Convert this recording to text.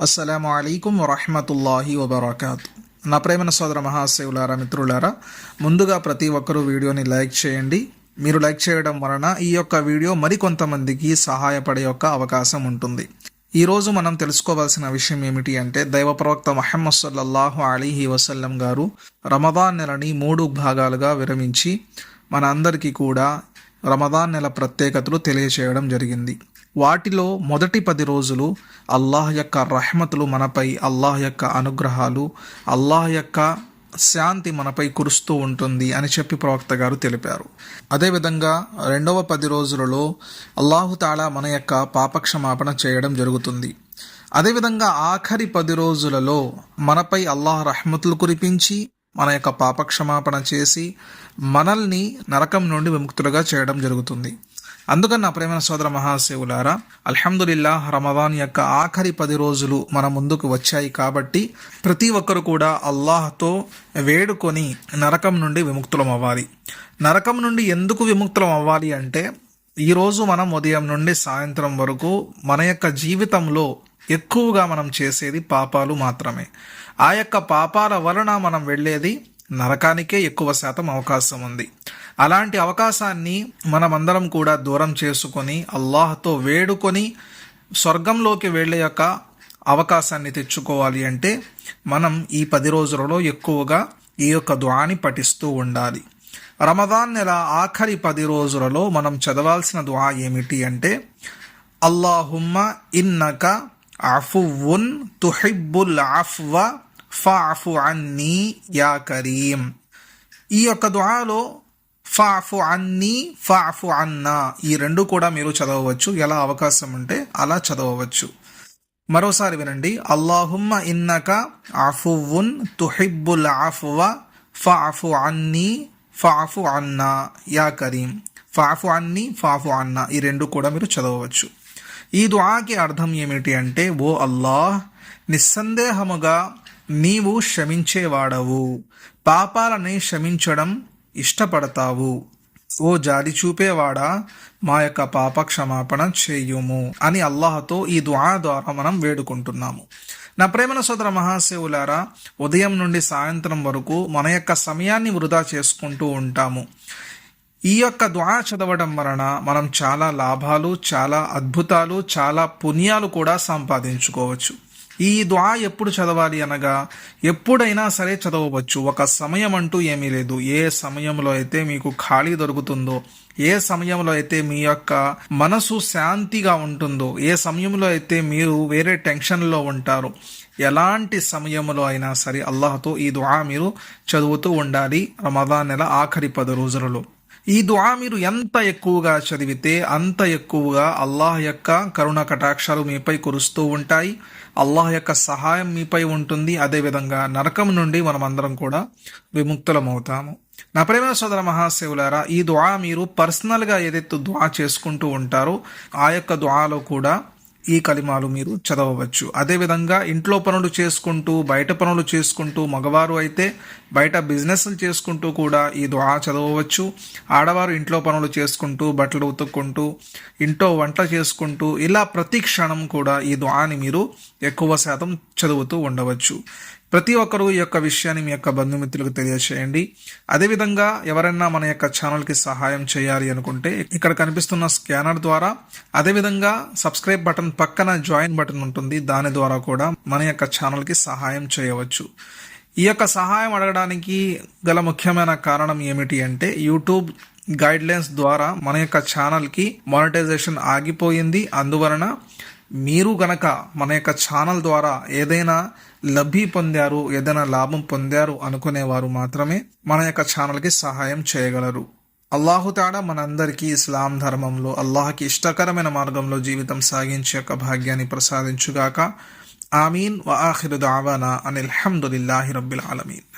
అస్సలం అయికం వరహమతుల్లాహి వబర్కాత్. నా ప్రేమన సోదర మహాశివులారా మిత్రులారా ముందుగా ప్రతి ఒక్కరూ వీడియోని లైక్ చేయండి. మీరు లైక్ చేయడం వలన ఈ యొక్క వీడియో మరికొంతమందికి సహాయపడే యొక్క అవకాశం ఉంటుంది. ఈరోజు మనం తెలుసుకోవాల్సిన విషయం ఏమిటి అంటే దైవ ప్రవక్త మహమ్మద్ సల్లల్లాహు అలీహి వసల్లం గారు రమదాన్ నెలని మూడు భాగాలుగా విరమించి మన అందరికీ కూడా రమదాన్ నెల ప్రత్యేకతలు తెలియచేయడం జరిగింది. వాటిలో మొదటి పది రోజులు అల్లాహ్ యొక్క రహమతులు మనపై అల్లాహ్ యొక్క అనుగ్రహాలు అల్లాహ్ యొక్క శాంతి మనపై కురుస్తూ ఉంటుంది అని చెప్పి ప్రవక్త గారు తెలిపారు. అదేవిధంగా రెండవ పది రోజులలో అల్లాహుతాళా మన యొక్క పాపక్షమాపణ చేయడం జరుగుతుంది. అదేవిధంగా ఆఖరి పది రోజులలో మనపై అల్లాహ్ రహమతులు కురిపించి మన యొక్క పాపక్షమాపణ చేసి మనల్ని నరకం నుండి విముక్తులుగా చేయడం జరుగుతుంది. అందుకని నా ప్రేమ సోదర మహాశివులారా అల్హమ్దుల్లా రమదాన్ యొక్క ఆఖరి పది రోజులు మన ముందుకు వచ్చాయి కాబట్టి ప్రతి ఒక్కరు కూడా అల్లాహ్తో వేడుకొని నరకం నుండి విముక్తులం అవ్వాలి నరకం నుండి ఎందుకు విముక్తులం అవ్వాలి అంటే ఈరోజు మనం ఉదయం నుండి సాయంత్రం వరకు మన యొక్క జీవితంలో ఎక్కువగా మనం చేసేది పాపాలు మాత్రమే. ఆ యొక్క పాపాల వలన మనం వెళ్ళేది నరకానికే ఎక్కువ శాతం అవకాశం ఉంది. అలాంటి అవకాశాన్ని మనమందరం కూడా దూరం చేసుకొని అల్లాహ్తో వేడుకొని స్వర్గంలోకి వెళ్ళే యొక్క అవకాశాన్ని తెచ్చుకోవాలి అంటే మనం ఈ పది రోజులలో ఎక్కువగా ఈ యొక్క ద్వాని పఠిస్తూ ఉండాలి. రమదాన్ నెల ఆఖరి పది రోజులలో మనం చదవాల్సిన దుఆ ఏమిటి అంటే అల్లాహుమ్మ ఇన్నక అఫువున్ తుహిబ్బుల్ అఫ్వ ఫాఫు అన్నీ యా కరీం. ఈ యొక్క దుఆలో ఫాఫు అన్నీ ఫాఫు అన్నా ఈ రెండు కూడా మీరు చదవవచ్చు. ఎలా అవకాశం ఉంటే అలా చదవవచ్చు. మరోసారి వినండి. అల్లాహుమ్మ ఇన్నక అఫువున్ తుహిబ్బుల్ ఆఫువ ఫాఫు అన్నీ ఫాఫు అన్నా యా కరీం. ఫాఫు అన్నీ ఫాఫు అన్నా ఈ రెండు కూడా మీరు చదవవచ్చు. ఈ దుఆకి అర్థం ఏమిటి అంటే ఓ అల్లాహ్ నిస్సందేహముగా నీవు క్షమించేవాడవు పాపాలని క్షమించడం ఇష్టపడతావు. ఓ జాలి చూపేవాడా మా యొక్క పాప క్షమాపణ చేయుము అని అల్లాహతో ఈ దుఆ ద్వారా మనం వేడుకుంటున్నాము. నా ప్రేమన సోదర మహాశివులారా ఉదయం నుండి సాయంత్రం వరకు మన యొక్క సమయాన్ని వృధా చేసుకుంటూ ఉంటాము. ఈ యొక్క ద్వా చదవడం వలన మనం చాలా లాభాలు చాలా అద్భుతాలు చాలా పుణ్యాలు కూడా సంపాదించుకోవచ్చు. ఈ దుఆ ఎప్పుడు చదవాలి అనగా ఎప్పుడైనా సరే చదవవచ్చు. ఒక సమయం అంటూ ఏమీ లేదు. ఏ సమయంలో అయితే మీకు ఖాళీ దొరుకుతుందో ఏ సమయంలో అయితే మీ యొక్క మనసు శాంతిగా ఉంటుందో ఏ సమయంలో అయితే మీరు వేరే టెన్షన్లో ఉంటారో ఎలాంటి సమయంలో అయినా సరే అల్లాహతో ఈ దుఆ మీరు చదువుతూ ఉండాలి. రమదాన్ నెల ఆఖరి పది రోజులలో. ఈ దుఆ మీరు ఎంత ఎక్కువగా చదివితే అంత ఎక్కువగా అల్లాహ్ యొక్క కరుణ కటాక్షాలు మీపై కురుస్తూ ఉంటాయి. అల్లాహ్ యొక్క సహాయం మీపై ఉంటుంది. అదేవిధంగా నరకం నుండి మనమందరం కూడా విముక్తులమవుతాము. నా ప్రేమ సోదర మహాశివులారా ఈ దుఆ మీరు పర్సనల్గా ఏదైతే దుఆ చేసుకుంటూ ఉంటారో ఆ యొక్క దుఆలో కూడా ఈ కలిమాలు మీరు చదవవచ్చు. అదేవిధంగా ఇంట్లో పనులు చేసుకుంటూ బయట పనులు చేసుకుంటూ మగవారు అయితే బయట బిజినెస్లు చేసుకుంటూ కూడా ఈ దుఆ చదవవచ్చు. ఆడవారు ఇంట్లో పనులు చేసుకుంటూ బట్టలు ఉతుక్కుంటూ ఇంట్లో వంట చేసుకుంటూ ఇలా ప్రతి క్షణం కూడా ఈ దుఆని మీరు ఎక్కువ శాతం చదువుతూ ఉండవచ్చు. ప్రతి ఒక్కరూ ఈ యొక్క విషయాన్ని మీ యొక్క బంధుమిత్రులకు తెలియచేయండి. అదేవిధంగా ఎవరైనా మన యొక్క ఛానల్కి సహాయం చేయాలి అనుకుంటే ఇక్కడ కనిపిస్తున్న స్కానర్ ద్వారా అదేవిధంగా సబ్స్క్రైబ్ బటన్ పక్కన జాయిన్ బటన్ ఉంటుంది. దాని ద్వారా కూడా మన యొక్క ఛానల్కి సహాయం చేయవచ్చు. ఈ యొక్క సహాయం అడగడానికి గల ముఖ్యమైన కారణం ఏమిటి అంటే యూట్యూబ్ గైడ్లైన్స్ ద్వారా మన యొక్క ఛానల్కి మానిటైజేషన్ ఆగిపోయింది. అందువలన మీరు గనక మన యొక్క ఛానల్ ద్వారా ఏదైనా లబ్ధి పొందారు ఏదైనా లాభం పొందారు అనుకునేవారు మాత్రమే మన యొక్క ఛానల్కి సహాయం చేయగలరు. అల్లాహుతాడ మనందరికీ ఇస్లాం ధర్మంలో అల్లాహకి ఇష్టకరమైన మార్గంలో జీవితం సాగించే యొక్క భాగ్యాన్ని ప్రసాదించుగాక. ఆమీన్. వ ఆఖిరు దావానా అనిల్ హమ్దులిల్లాహి రబ్బిల్ ఆలమీన్.